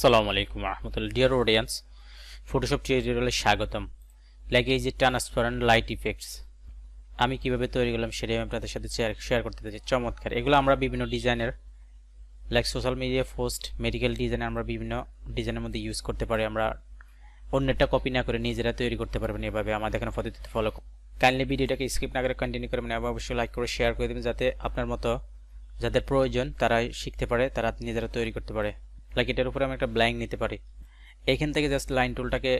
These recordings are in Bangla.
সালামু আলাইকুম রহমতুল্লাহ ডিয়ার অডিয়েন্স ফটোশপ টিউটোরিয়ালে স্বাগতম। লাগে এই যে ট্রান্সপারেন্ট লাইট ইফেক্টস আমি কীভাবে তৈরি করলাম সেটাই আমি আপনাদের সাথে শেয়ার শেয়ার করতে চাই। চমৎকার। এগুলো আমরা বিভিন্ন ডিজাইনের like social media post medical ডিজাইনে আমরা বিভিন্ন ডিজাইনের মধ্যে ইউজ করতে পারি। আমরা অন্যটা কপি না করে নিজেরা তৈরি করতে পারবেন এভাবে। আমাদের এখানে পদ্ধতিতে ফলো কাইন্ডলি ভিডিওটাকে স্কিপ না করে কন্টিনিউ করবেন এবং অবশ্যই লাইক করে শেয়ার করে দেবেন যাতে আপনার মতো যাদের প্রয়োজন তারা শিখতে পারে, তারা নিজেরা তৈরি করতে পারে। লাইক এটার উপরে আমি একটা ব্ল্যাঙ্ক নিতে পারি। এখান থেকে জাস্ট লাইন টুলটাকে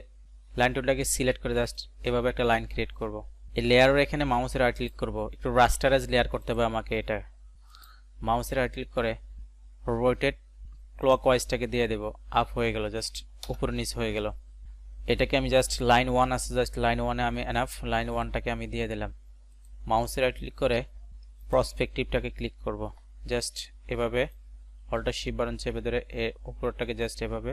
লাইন টুলটাকে সিলেক্ট করে জাস্ট এভাবে একটা লাইন ক্রিয়েট করব। এই লেয়ারের এখানে মাউসের রাইট ক্লিক করব। একটু রাস্টারাইজ লেয়ার করতে হবে আমাকে এটা। মাউসের রাইট ক্লিক করে রোটেট ক্লক ওয়াইজটাকে দিয়ে দেব। আপ হয়ে গেল জাস্ট উপরে নিচ হয়ে গেল। এটাকে আমি জাস্ট লাইন ওয়ান আছে জাস্ট লাইন ওয়ানে আমি এনাফ লাইন ওয়ানটাকে আমি দিয়ে দিলাম। মাউসের রাইট ক্লিক করে প্রসপেক্টিভটাকে ক্লিক করব। জাস্ট এভাবে অল্টা শিপ বাটন চেপে ধরে এ উপরটাকে জাস্ট এভাবে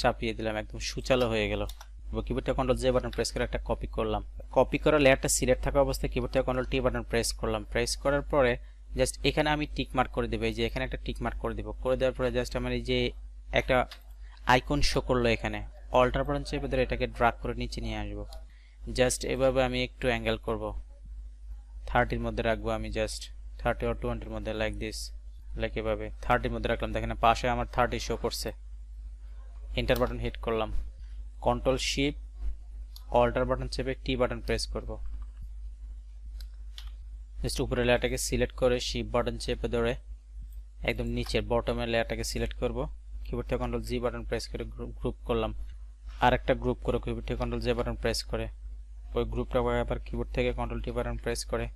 চাপিয়ে দিলাম, একদম সুচালো হয়ে গেল। এবার কিবোর্ডটা কন্ট্রোল জে বাটন প্রেস করে একটা কপি করলাম। কপি করা লেয়ারটা সিলেক্ট থাকা অবস্থায় কিবোর্ডটা কন্ট্রোল টি বাটন প্রেস করলাম। প্রেস করার পরে জাস্ট এখানে আমি টিক মার্ক করে দেবো, এই যে এখানে একটা টিক মার্ক করে দেবো। করে দেওয়ার পরে জাস্ট আমার এই যে একটা আইকন শো করল এখানে। অল্টার বাটন চেপে ধরে এটাকে ড্রাগ করে নিচে নিয়ে আসব। জাস্ট এভাবে আমি একটু অ্যাঙ্গেল করব। থার্টির মধ্যে রাখব আমি জাস্ট থার্টি আর টোয়েন্টির মধ্যে লাইক দিস লাইক এভাবে থার্টির মধ্যে রাখলাম। দেখেন, পাশে আমার থার্টি শো করছে। এন্টার বাটন হিট করলাম। কন্ট্রোল শিপ অল্টার বাটন চেপে টি বাটন প্রেস করব। জাস্ট উপরের লেয়ারটাকে সিলেক্ট করে শিপ বাটন চেপে ধরে একদম নিচের বটমের লেয়ারটাকে সিলেক্ট করব। কিবোর্ড থেকে কন্ট্রোল জি বাটন প্রেস করে গ্রুপ করলাম। আর একটা গ্রুপ করে কিবোর্ড থেকে কন্ট্রোল জে বাটন প্রেস করে। ওই গ্রুপটা আবার কিবোর্ড থেকে কন্ট্রোল টি বাটন প্রেস করে।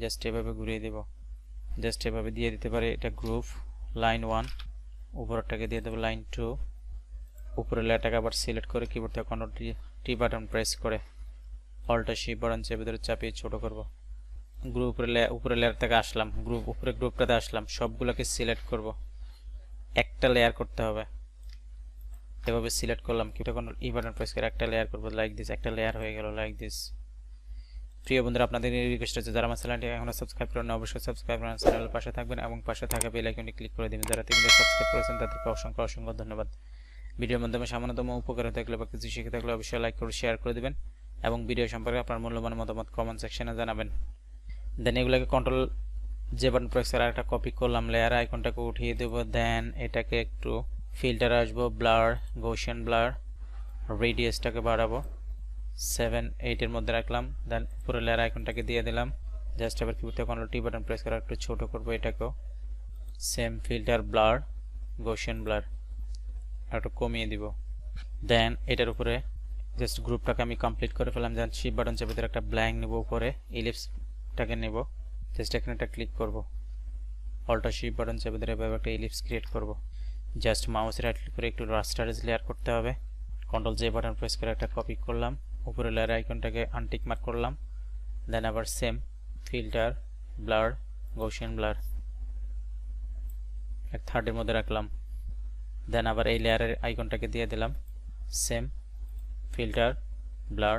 জাস্ট এভাবে ঘুরিয়ে দেব। জাস্ট এভাবে দিয়ে দিতে পারে এটা গ্রুপ লাইন ওয়ান উপরটাকে দিয়ে দেবো লাইন টু উপরের লেয়ারটাকে আবার সিলেক্ট করে কিবোর্ড থেকে কন্ট্রোল টি বাটন প্রেস করে অল্টা শিপ বাটন চেপে ধরে চাপিয়ে ছোট করব। গ্রুপ উপরে উপরে লেয়ার থেকে আসলাম গ্রুপ উপরে গ্রুপটাতে আসলাম, সবগুলোকে সিলেক্ট করব। একটা লেয়ার করতে হবে। এভাবে সিলেক্ট করলাম keyboard control E button press করে একটা লেয়ার করব লাইক দিস একটা লেয়ার হয়ে গেল লাইক দিস প্রিয় বন্ধুরা, আপনাদের রিকোয়েস্ট আছে যারা আমার চ্যানেলটি এখনও সাবস্ক্রাইব করেন অবশ্যই সাবস্ক্রাইব করেন, চ্যানেলের পাশে থাকবেন এবং পাশে থাকা বেল আইকনটি ক্লিক করে দিবেন, যারা তিনটে সাবস্ক্রাইব করেছেন, তাদেরকে অসংখ্য অসংখ্য ধন্যবাদ। ভিডিওর মাধ্যমে সামান্যতম উপকার থাকলে বা কিছু শিখে থাকলে অবশ্যই লাইক করে শেয়ার করে দিবেন এবং ভিডিও সম্পর্কে আপনার মূল্যবান মতামত কমেন্ট সেকশনে জানাবেন। দেন এগুলোকে কন্ট্রোল যে বাটন প্রেস করে একটা কপি করলাম লেয়ার আইকনটাকে উঠিয়ে দেব দেন এটাকে একটু ফিল্টার আসব ব্লার গোশন ব্লার রেডিয়াসটাকে বাড়াবো। সেভেন এইটের মধ্যে রাখলাম। দেন পুরো লেয়ার আইকনটাকে দিয়ে দিলাম। জাস্ট এবার কিবোর্ডে কন্ট্রোল টি বাটন প্রেস করে একটু ছোটো করব এটাকেও। Same filter blur Gaussian blur একটু কমিয়ে দিব। দেন এটার উপরে জাস্ট গ্রুপটাকে আমি কমপ্লিট করে ফেলাম দেন শিপ বাটন চেপে ধরে একটা ব্ল্যাঙ্ক নেব উপরে। ইলিপসটাকে নেব। জাস্ট এখানে একটা ক্লিক করব। অল্টা শিপ বাটন চেপে ধরে এভাবে একটা ইলিপস ক্রিয়েট করব। জাস্ট মাউসের রাইট ক্লিক করে একটু রাস্টারেজ লেয়ার করতে হবে। কন্ট্রোল জে বাটন প্রেস করে একটা কপি করলাম। উপরে লেয়ার আইকনটাকে আনটিক মার্ক করলাম। দেন আবার same filter blur Gaussian blur এক থার্ডের মধ্যে রাখলাম। দেন আবার এই লেয়ারের আইকনটাকে দিয়ে দিলাম। Same filter blur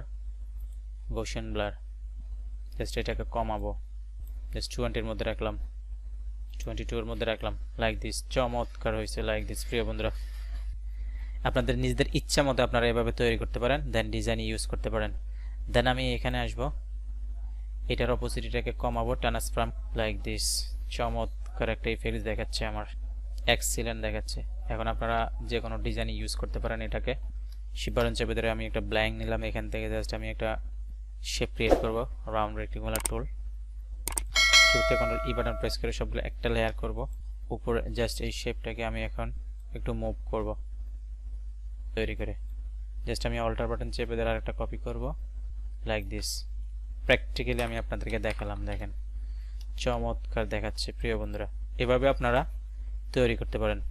Gaussian blur just এটাকে কমাবো। জাস্ট টোয়েন্টির মধ্যে রাখলাম। টোয়েন্টি টু এর মধ্যে রাখলাম। লাইক দিস চমৎকার হয়েছে লাইক দিস প্রিয় বন্ধুরা। আপনাদের নিজেদের ইচ্ছা মতো আপনারা এভাবে তৈরি করতে পারেন দেন ডিজাইন ইউজ করতে পারেন। দেন আমি এখানে আসব। এটার অপোজিটিটাকে কমাবো ট্রান্সফর্ম লাইক দিস চমৎকার একটা ইফেক্ট দেখাচ্ছে আমার। এক্সিলেন্ট দেখাচ্ছে। এখন আপনারা যে কোনো ডিজাইন ইউজ করতে পারেন এটাকে। শিবারণ চেপে ধরে আমি একটা ব্ল্যাঙ্ক নিলাম, এখান থেকে জাস্ট আমি একটা শেপ ক্রিয়েট করব রাউন্ড রেক্টিকুলার টুল টুলতে কন্ট্রোল ই বাটন প্রেস করে সবগুলো একটা লেয়ার করব। উপরে জাস্ট এই শেপটাকে আমি এখন একটু মুভ করব। তৈরি করে। জাস্ট আমি অল্টার বাটন চেপে দেওয়ার আরেকটা কপি করব। লাইক দিস প্র্যাকটিক্যালি আমি আপনাদেরকে দেখালাম, দেখেন। চমৎকার দেখাচ্ছে, প্রিয় বন্ধুরা। এভাবে আপনারা তৈরি করতে পারেন।